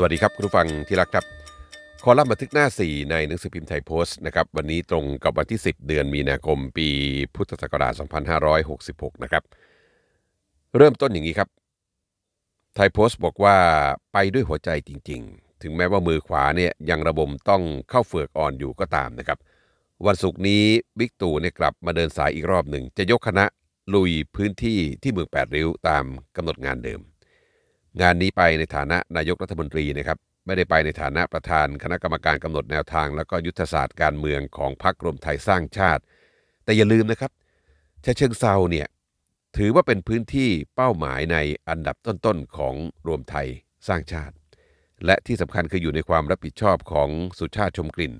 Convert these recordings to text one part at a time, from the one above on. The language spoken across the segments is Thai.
สวัสดีครับ คุณผู้ฟังที่รักครับ คอลัมน์บันทึกหน้า 4 ในหนังสือพิมพ์ไทยโพสต์นะครับวันนี้ตรงกับวันที่ 10 เดือนมีนาคมปีพุทธศักราช 2566 นะครับ เริ่มต้นอย่างนี้ครับ ไทยโพสต์บอกว่าไปด้วยหัวใจจริง ๆ ถึงแม้ว่ามือขวาเนี่ยยังระบมต้องเข้าเฟือกอ่อนอยู่ก็ตามนะครับ วันศุกร์นี้บิ๊กตู่เนี่ยกลับมาเดินสายอีกรอบหนึ่ง จะยกคณะลุยพื้นที่ที่เมืองแปดริ้วตามกำหนดงานเดิม งานนี้ไปในฐานะนายกรัฐมนตรีนะครับไม่ได้ไปในฐานะประธานคณะกรรมการกำหนดแนวทาง แล้วก็ยุทธศาสตร์การเมืองของพรรครวมไทยสร้างชาติ แต่อย่าลืมนะครับชาเชิงเซาเนี่ยถือว่าเป็นพื้นที่เป้าหมายในอันดับต้นๆของรวมไทยสร้างชาติ และที่สำคัญคืออยู่ในความรับผิดชอบของสุชาติชมกลิ่น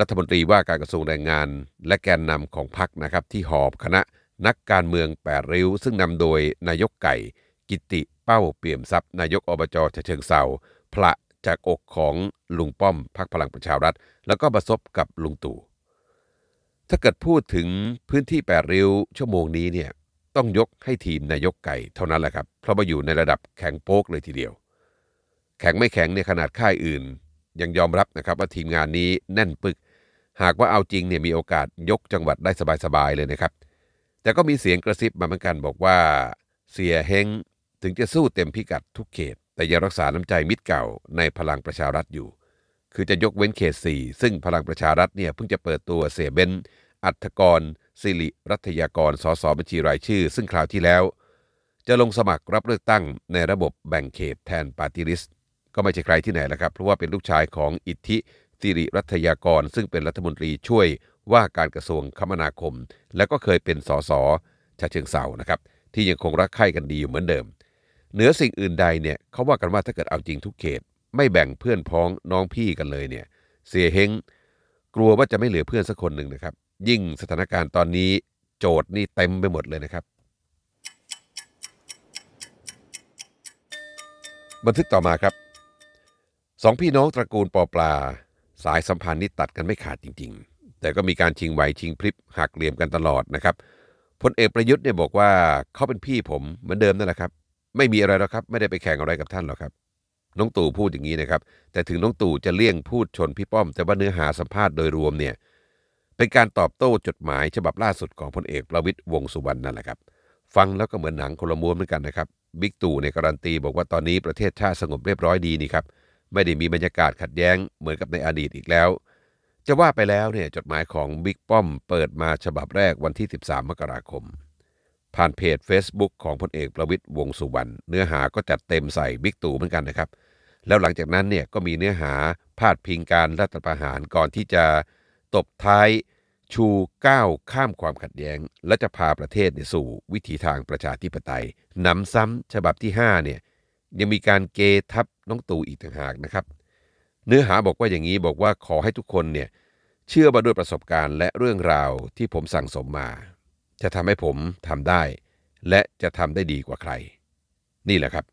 รัฐมนตรีว่าการกระทรวงแรงงาน และแกนนำของพรรคนะครับที่หอบคณะนักการเมืองแปดริ้ว ซึ่งนำโดยนายกไก่ กิติเป้าเปี่ยมทรัพย์นายกอบจฉะเชิงเซาพระจากอกของลุงป้อมพักพลังประชารัฐ แล้วก็ประสบกับลุงตู่ ถ้าเกิดพูดถึงพื้นที่แปดริ้วชั่วโมงนี้เนี่ยต้องยกให้ทีมนายกไก่เท่านั้นแหละครับ เพราะว่าอยู่ในระดับแข็งโป๊กเลยทีเดียว แข็งไม่แข็งในขนาดค่ายอื่น ยังยอมรับนะครับว่าทีมงานนี้แน่นปึก หากว่าเอาจริงเนี่ยมีโอกาสยกจังหวัดได้สบายๆเลยนะครับ แต่ก็มีเสียงกระซิบมาเหมือนกันบอกว่า เสียเฮง ถึงจะสู้เต็มพิกัดทุกเขต แต่ยังรักษาน้ำใจมิตรเก่าในพลังประชารัฐอยู่ คือจะยกเว้นเขต 4 ซึ่งพลังประชารัฐเนี่ยเพิ่งจะเปิดตัวเสียเบนอัธกรสิริรัตยากรสสบัญชีรายชื่อ ซึ่งคราวที่แล้ว จะลงสมัครรับเลือกตั้งในระบบแบ่งเขตแทนปาร์ตี้ลิสก็ไม่ใช่ใครที่ไหนแล้วครับ เพราะว่าเป็นลูกชายของอิทธิสิริรัตยากร ซึ่งเป็นรัฐมนตรีช่วยว่าการกระทรวงคมนาคม และก็เคยเป็นสสชาเชิงเซานะครับ ที่ยังคงรักใคร่กันดีอยู่เหมือนเดิม เหนือสิ่งอื่นใดเนี่ยเขาว่ากันว่าถ้าเกิดเอาจริงทุกเขต ไม่แบ่งเพื่อนพ้องน้องพี่กันเลยเนี่ย เสียเฮงกลัวว่าจะไม่เหลือเพื่อนสักคนหนึ่งนะครับ ยิ่งสถานการณ์ตอนนี้โจทย์นี่เต็มไปหมดเลยนะครับ บันทึกต่อมาครับสองพี่น้องตระกูลปอปลา สายสัมพันธ์นี่ตัดกันไม่ขาดจริง ๆ แต่ก็มีการชิงไหวชิงพริบหักเหลี่ยมกันตลอดนะครับพลเอกประยุทธ์เนี่ยบอกว่าเขาเป็นพี่ผมเหมือนเดิมนั่นแหละครับ ไม่มีอะไรหรอกครับ ไม่ได้ไปแข่งอะไรกับท่านหรอกครับ น้องตู่พูดอย่างนี้นะครับ แต่ถึงน้องตู่จะเลี่ยงพูดชนพี่ป้อม แต่ว่าเนื้อหาสัมภาษณ์โดยรวมเนี่ยเป็นการตอบโต้จดหมายฉบับล่าสุดของพลเอกประวิตยวงสุวรรณนั่นแหละครับ ฟังแล้วก็เหมือนหนังคนละม้วนเหมือนกันนะครับบิ๊กตู่ในการันตีบอกว่าตอนนี้ประเทศชาติสงบเรียบร้อยดีนี่ครับไม่ได้มีบรรยากาศขัดแย้งเหมือนกับในอดีตอีกแล้ว จะว่าไปแล้วเนี่ยจดหมายของบิ๊กป้อม เปิดมาฉบับแรกวันที่ 13 มกราคม ผ่านเพจ Facebook ของพลเอกประวิตยวงสุวรรณเนื้อหาก็จัดเต็มใส่บิ๊กตู่เหมือนกันนะครับ แล้วหลังจากนั้นเนี่ยก็มีเนื้อหาพาดพิงการรัฐประหารก่อนที่จะตบท้ายชูก้าวข้ามความขัดแย้ง และจะพาประเทศสู่วิถีทางประชาธิปไตยนำซ้ำฉบับที่5เนี่ยยังมีการเกทับน้องตู่อีกต่างหากนะครับ เนื้อหาบอกว่าอย่างนี้บอกว่าขอให้ทุกคนเนี่ยเชื่อมาด้วยประสบการณ์และเรื่องราวที่ผมสั่งสมมา จะทำให้ผมทำได้ และจะทำได้ดีกว่าใคร นี่แหละครับ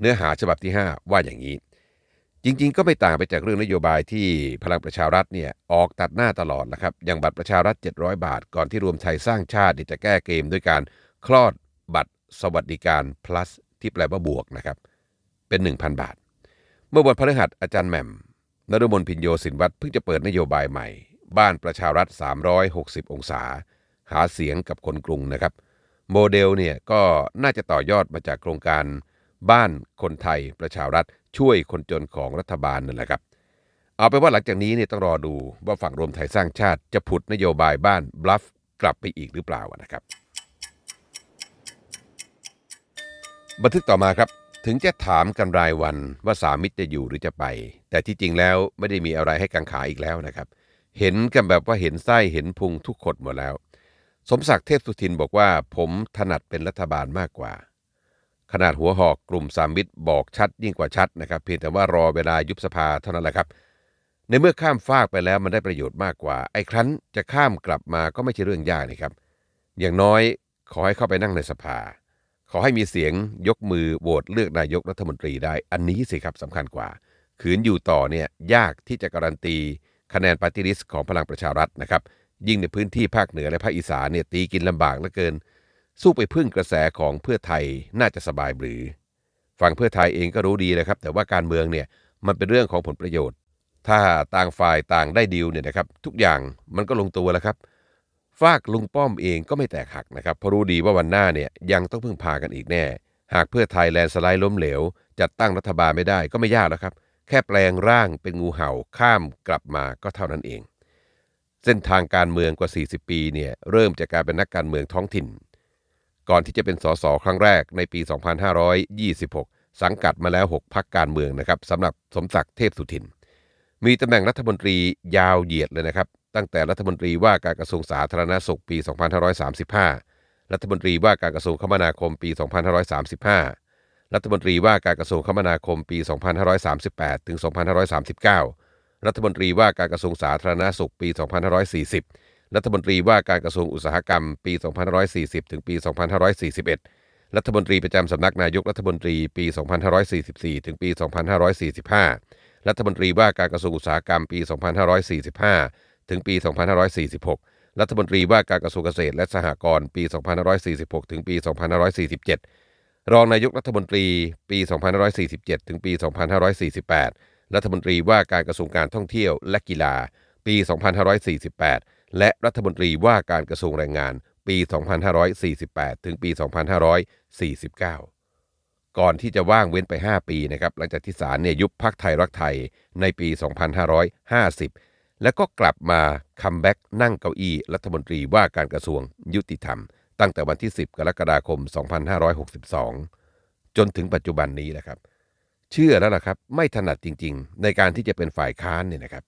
เนื้อหาฉบับที่ 5 ว่าอย่างนี้ จริงๆ ก็ไม่ต่างไปจากเรื่องนโยบายที่พลังประชารัฐเนี่ยออกตัดหน้าตลอดนะครับ อย่างบัตรประชารัฐ 700 บาท ก่อนที่รวมไทยสร้างชาติจะแก้เกมด้วยการคลอดบัตรสวัสดิการ plus ที่แปลว่าบวกนะครับ เป็น 1,000 บาท เมื่อวันพฤหัสอาจารย์แหม่มนรมนพินโยสินวัตรเพิ่งจะเปิดนโยบายใหม่ บ้านประชารัฐ 360 องศา หาเสียงกับคนกรุงนะครับ โมเดลเนี่ยก็น่าจะต่อยอดมาจากโครงการบ้านคนไทยประชารัฐช่วยคนจนของรัฐบาลนั่นแหละครับ เอาไปว่าหลังจากนี้เนี่ยต้องรอดูว่าฝั่งรวมไทยสร้างชาติจะผุดนโยบายบ้านบลัฟกลับไปอีกหรือเปล่านะครับ บันทึกต่อมาครับถึงจะถามกันรายวันว่าสามิตรจะอยู่หรือจะไป แต่ที่จริงแล้วไม่ได้มีอะไรให้กังขาอีกแล้วนะครับ เห็นกันแบบว่าเห็นไส้เห็นพุงทุกคนหมดแล้ว สมศักดิ์เทพสุทินบอกว่าผมถนัดเป็นรัฐบาลมากกว่า ขนาดหัวหอกกลุ่มสามมิตรบอกชัดยิ่งกว่าชัดนะครับ เพียงแต่ว่ารอเวลายุบสภาเท่านั้นแหละครับ ในเมื่อข้ามฟากไปแล้วมันได้ประโยชน์มากกว่า ไอ้ครั้นจะข้ามกลับมาก็ไม่ใช่เรื่องยากนี่ครับ อย่างน้อยขอให้เข้าไปนั่งในสภา ขอให้มีเสียงยกมือโหวตเลือกนายกรัฐมนตรีได้ อันนี้สิครับสำคัญกว่า ขืนอยู่ต่อเนี่ยยากที่จะการันตีคะแนนปาร์ตี้ลิสต์ของพลังประชารัฐนะครับ ยิ่งในพื้นที่ภาคเหนือและภาคอีสานเนี่ยตีกินลำบากเหลือเกิน สู้ไปพึ่งกระแสของเพื่อไทยน่าจะสบายหรือ ฝั่งเพื่อไทยเองก็รู้ดีเลยครับ แต่ว่าการเมืองเนี่ยมันเป็นเรื่องของผลประโยชน์ ถ้าต่างฝ่ายต่างได้ดีลเนี่ยนะครับ ทุกอย่างมันก็ลงตัวแล้วครับฝากลุงป้อมเองก็ไม่แตกหักนะครับเพราะรู้ดีว่าวันหน้าเนี่ยยังต้องพึ่งพากันอีกแน่ หากเพื่อไทยแลนด์สไลด์ล้มเหลว จัดตั้งรัฐบาลไม่ได้ก็ไม่ยากแล้วครับ แค่แปลงร่างเป็นงูเห่าข้ามกลับมาก็เท่านั้นเอง เส้นทางการเมืองกว่า 40 ปีเนี่ยเริ่มจากการเป็นนักการเมืองท้องถิ่น ก่อนที่จะเป็นสสครั้งแรกในปี 2526 สังกัดมาแล้ว 6 พักการเมืองนะครับสำหรับสมศักดิ์เทพสุทิน มีตำแหน่งรัฐมนตรียาวเหยียดเลยนะครับ ตั้งแต่รัฐมนตรีว่าการกระทรวงสาธารณสุขปี 2535 รัฐมนตรีว่าการกระทรวงคมนาคมปี 2535 รัฐมนตรีว่าการกระทรวงคมนาคมปี 2538 ถึง 2539 รัฐมนตรีว่าการกระทรวงสาธารณสุขปี 2540 รัฐมนตรีว่าการกระทรวงอุตสาหกรรมปี 2540 ถึงปี 2541 รัฐมนตรีประจำสำนักนายกรัฐมนตรีปี 2544 ถึงปี 2545 รัฐมนตรีว่าการกระทรวงอุตสาหกรรมปี 2545 ถึงปี 2546 รัฐมนตรีว่าการกระทรวงเกษตรและสหกรณ์ปี 2546 ถึงปี 2547 รองนายกรัฐมนตรีปี 2547 ถึงปี 2548 รัฐมนตรีว่าการกระทรวงการท่องเที่ยวและกีฬา ปี 2548 และรัฐมนตรีว่าการกระทรวงแรงงาน ปี 2548 ถึงปี 2549 ก่อนที่จะว่างเว้นไป 5 ปีนะครับหลังจากที่ศาลเนี่ยยุบพักไทยรักไทยในปี 2550 แล้วก็กลับมาคัมแบ็กนั่งเก้าอี้รัฐมนตรีว่าการกระทรวงยุติธรรม ตั้งแต่วันที่ 10 กรกฎาคม 2562 จนถึงปัจจุบันนี้นะครับ เชื่อแล้วล่ะครับ ไม่ถนัดจริง ๆ ในการที่จะเป็นฝ่ายค้านเนี่ยนะครับ